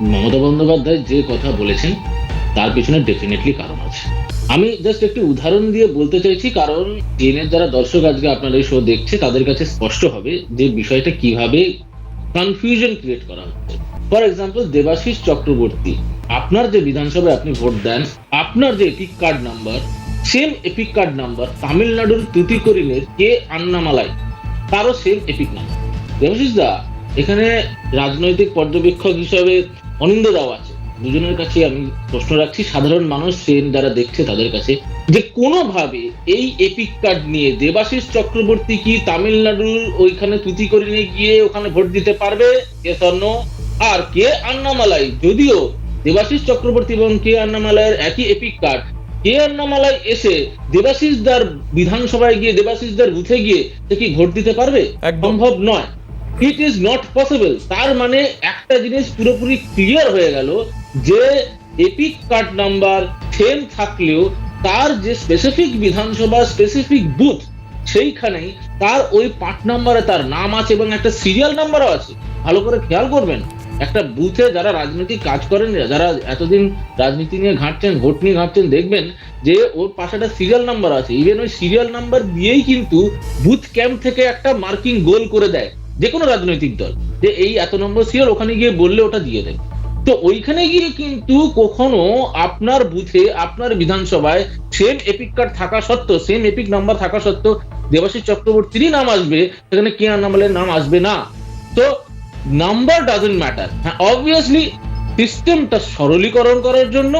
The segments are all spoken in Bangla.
মমতা বন্দ্যোপাধ্যায় যে কথা বলেছেন, তার পিছনে ডেফিনেটলি কারণ আছে। আমি জাস্ট একটি উদাহরণ দিয়ে বলতে চাইছি, কারণ জেনের যারা দর্শক আজকে আপনার এই শো দেখছে, তাদের কাছে স্পষ্ট হবে যে বিষয়টা কীভাবে কনফিউশন ক্রিয়েট করা হচ্ছে। ফর এক্সাম্পল দেবাশিস চক্রবর্তী, আপনার যে বিধানসভায় আপনি ভোট দেন, আপনার যে EPIC card number same EPIC card number তামিলনাড়ুর তুতিকরিনের কে আন্নামালাই, তারও same EPIC number Debashis da, এখানে রাজনৈতিক পর্যবেক্ষক হিসাবে অনিন্দ দাও আছে। দুজনের কাছে আমি প্রশ্ন রাখছি সাধারণ মানুষ সেন যারা দেখছে তাদের কাছে যে কোনোভাবে এই এপিক কার্ড নিয়ে দেবাশিস চক্রবর্তী কি তামিলনাড়ুর ওইখানে তুতিকরিনে গিয়ে ওখানে ভোট দিতে পারবে? স্বর্ণ আর কে আন্নামালাই? যদিও দেবাশিস চক্রবর্তী এবং কে আন্নামালাইয়ের একই এপিক কার্ড কে আন্নামালাই এসে দেবাশিস দার বিধানসভায় গিয়ে দেবাশিস দার বুথে গিয়ে সে কি ভোট দিতে পারবে। সম্ভব নয়। ইট ইজ নট পসিবল তার মানে একটা জিনিস পুরোপুরি ক্লিয়ার হয়ে গেল যে এপিক কার্ড নাম্বার সেম থাকলেও তার যে স্পেসিফিক বিধানসভা স্পেসিফিক বুথ সেইখানেই তার ওই পার্ট নাম্বারে তার নাম আছে এবং একটা সিরিয়াল নাম্বারও আছে। ভালো করে খেয়াল করবেন। একটা বুথে যারা রাজনৈতিক কাজ করেন, যারা এতদিন রাজনীতি নিয়ে ঘাঁটছেন, ভোট নিয়ে ঘাঁটছেন, দেখবেন যে ওর পাশে একটা সিরিয়াল নাম্বার আছে। ইভেন ওই সিরিয়াল নাম্বার দিয়েই কিন্তু বুথ ক্যাম্প থেকে একটা মার্কিং গোল করে দেয়। যে কোনো রাজনৈতিক দল, যে এই এত নম্বর সিরিয়াল ওখানে গিয়ে বললে ওটা দিয়ে দেয়। তো ওইখানে গিয়ে কিন্তু কখনো আপনার বুথে, আপনার বিধানসভায় সেম এপিক কার্ড থাকা সত্ত্বেও সেম এপিক নাম্বার থাকা সত্ত্বেও দেবাশিস চক্রবর্তীরই নাম আসবে, সেখানে কে নামালের নাম আসবে না। তো নাম্বার ডাজেন্ট ম্যাটার হ্যাঁ অবভিয়াসলি সিস্টেমটা সরলীকরণ করার জন্য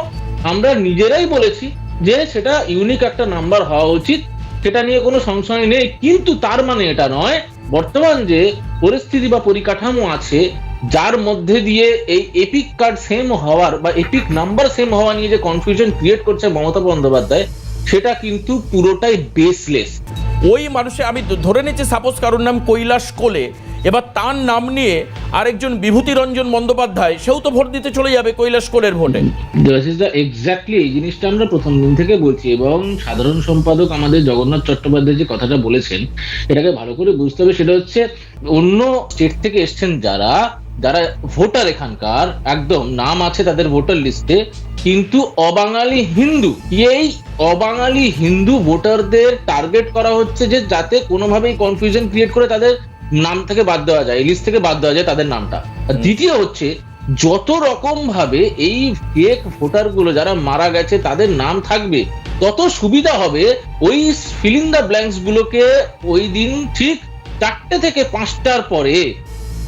আমরা নিজেরাই বলেছি যে সেটা ইউনিক একটা নাম্বার হওয়া উচিত, সেটা নিয়ে কোনো সংশয় নেই, কিন্তু তার মানে এটা নয়, বর্তমান যে পরিস্থিতি বা পরিকাঠামো আছে, যার মধ্যে দিয়ে এই এপিক কার্ড সেম হওয়ার বা এপিক নাম্বার সেম হওয়া নিয়ে যে কনফিউশন ক্রিয়েট করছে মমতা বন্দ্যোপাধ্যায়, সেটা কিন্তু পুরোটাই বেসলেস ওই মানুষে আমি ধরে নিচ্ছি সাপোজ কারোর নাম কৈলাস কোলে, এবার তার নাম নিয়ে আরেকজন বিভূতি রঞ্জন বন্দ্যোপাধ্যায়, সেও তো ভোট দিতে চলে যাবে কৈলাস কোলের ভোটে এক্স্যাক্টলি এই জিনিসটা আমরা প্রথম দিন থেকে বলছি এবং সাধারণ সম্পাদক আমাদের জগন্নাথ চট্টোপাধ্যায় যে কথাটা বলেছেন, এটাকে ভালো করে বুঝতে হবে, সেটা হচ্ছে অন্য স্টেট থেকে এসছেন যারা যারা ভোটার এখানকার, একদম নাম আছে তাদের ভোটার লিস্টে কিন্তু অবাঙালি হিন্দু, এই অবাঙালি হিন্দু ভোটারদের টার্গেট করা হচ্ছে যে যাতে কোনোভাবেই কনফিউশন ক্রিয়েট করে তাদের নাম থেকে বাদ দেওয়া যায় লিস্ট থেকে বাদ দেওয়া যায় তাদের নামটা। আর দ্বিতীয় হচ্ছে যত রকম ভাবে এই ফেক ভোটারগুলো যারা মারা গেছে তাদের নাম থাকবে তত সুবিধা হবে ওই ফিলিং দ্য ব্ল্যাঙ্কস গুলোকে ওই দিন ঠিক চারটে থেকে পাঁচটার পরে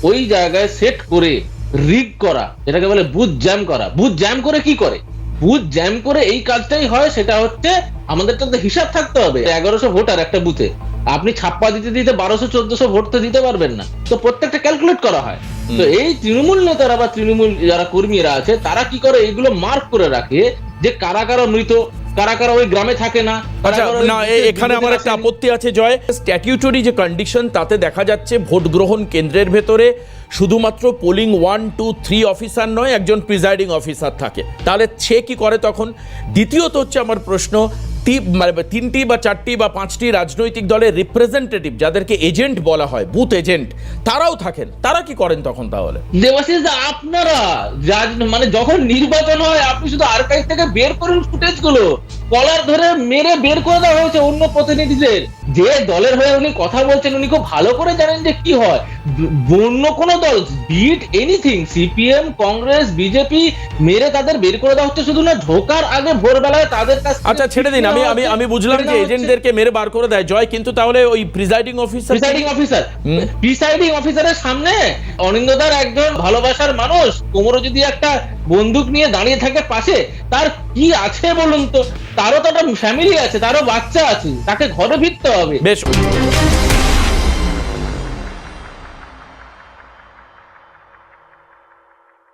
ওই জায়গায় সেট করে রিগ করা যেটাকে বলে বুথ জ্যাম করা। বুথ জ্যাম করে কি করে? বুথ জ্যাম করে এই কাজটাই হয় সেটা হচ্ছে আমাদের তো হিসাব থাকতে হবে এগারোশো ভোটার একটা বুথে। আপনি ছাপ্পা দিতে দিতে বারোশো চোদ্দশো ভোট তো দিতে পারবেন না। তো প্রত্যেকটা ক্যালকুলেট করা হয়। তো এই তৃণমূল নেতারা বা তৃণমূল যারা কর্মীরা আছে তারা কি করে এইগুলো মার্ক করে রাখে যে কারা কারা মৃত কারা কারা ওই গ্রামে থাকে না আচ্ছা না এখানে আমার একটা আপত্তি আছে জয়। স্ট্যাটিউটরি যে কন্ডিশন তাতে দেখা যাচ্ছে ভোট গ্রহণ কেন্দ্রের ভেতরে শুধুমাত্র polling one two three officer নয় একজন প্রিজাইডিং অফিসার থাকে। তাহলে সে কি করে তখন? দ্বিতীয়ত হচ্ছে আমার প্রশ্ন মানে তিনটি বা চারটি বা পাঁচটি রাজনৈতিক দলের রিপ্রেজেন্টেটিভ যাদেরকে এজেন্ট বলা হয় বুথ এজেন্ট তারাও থাকেন। তারা কি করেন তখন তাহলে? দেবাশিস, আপনারা মানে যখন নির্বাচন হয়, আপনি শুধু আর্কাইভ থেকে বের করুন ফুটেজগুলো। কলার ধরে মেরে বের করে দেওয়া হয়েছে অন্য প্রতিনিধিদের। যে দলের হয়ে উনি কথা বলছেন, উনি খুব ভালো করে জানেন যে কি হয়। ব- অন্য কোন দল beat anything CPM Congress BJP মেরে তাদের বের করে দেওয়া হচ্ছে শুধু না ঢোকার আগে ভোরবেলায় তাদের কাছ আচ্ছা ছেড়ে দিন আমি আমি আমি বুঝলাম যে এজেন্টদেরকে মেরে বার করে দেয় জয় কিন্তু তাহলে ওই presiding officer presiding officer. Presiding অফিসারের সামনে অনিন্দদার একজন ভালোবাসার মানুষ কোমরে যদি একটা বন্দুক নিয়ে দাঁড়িয়ে থাকে পাশে তার কি আছে বলুন তো? তারও তো একটা ফ্যামিলি আছে তারও বাচ্চা আছে তাকে ঘরে ফিরতে হবে। বেশ।